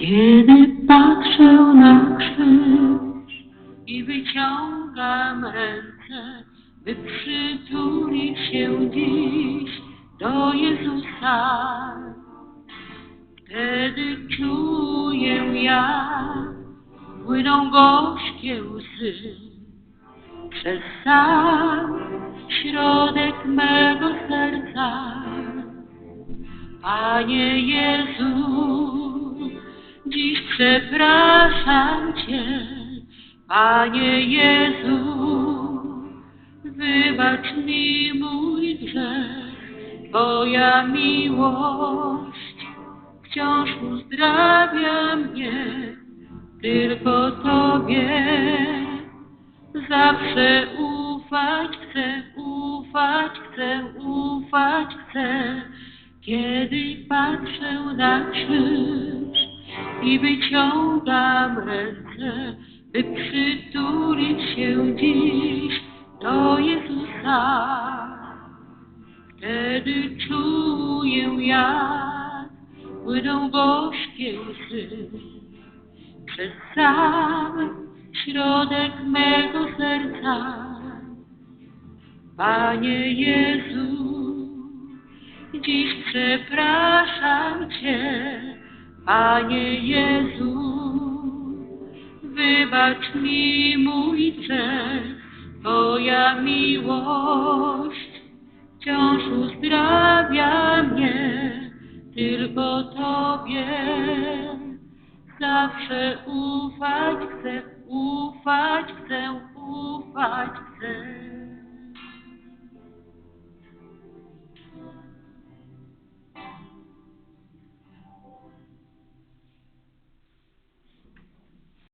Kiedy patrzę na krzyż i wyciągam ręce, by przytulić się dziś do Jezusa, wtedy czuję jak płyną gorzkie łzy przez sam środek mego serca. Panie Jezu, dziś przepraszam Cię, Panie Jezu, wybacz mi mój grzech, Twoja miłość wciąż uzdrawia mnie, tylko Tobie zawsze ufać chcę, ufać chcę, ufać chcę. Kiedy patrzę na krzyż i wyciągam ręce, by przytulić się dziś. Do Jezusa, wtedy czuję jak płyną gorzkie łzy. Przez sam środek mego serca. Panie Jezu, Dziś przepraszam Cię, Panie Jezu, wybacz mi mój grzech, Twoja miłość wciąż uzdrawia mnie, tylko Tobie zawsze ufać chcę, ufać chcę, ufać.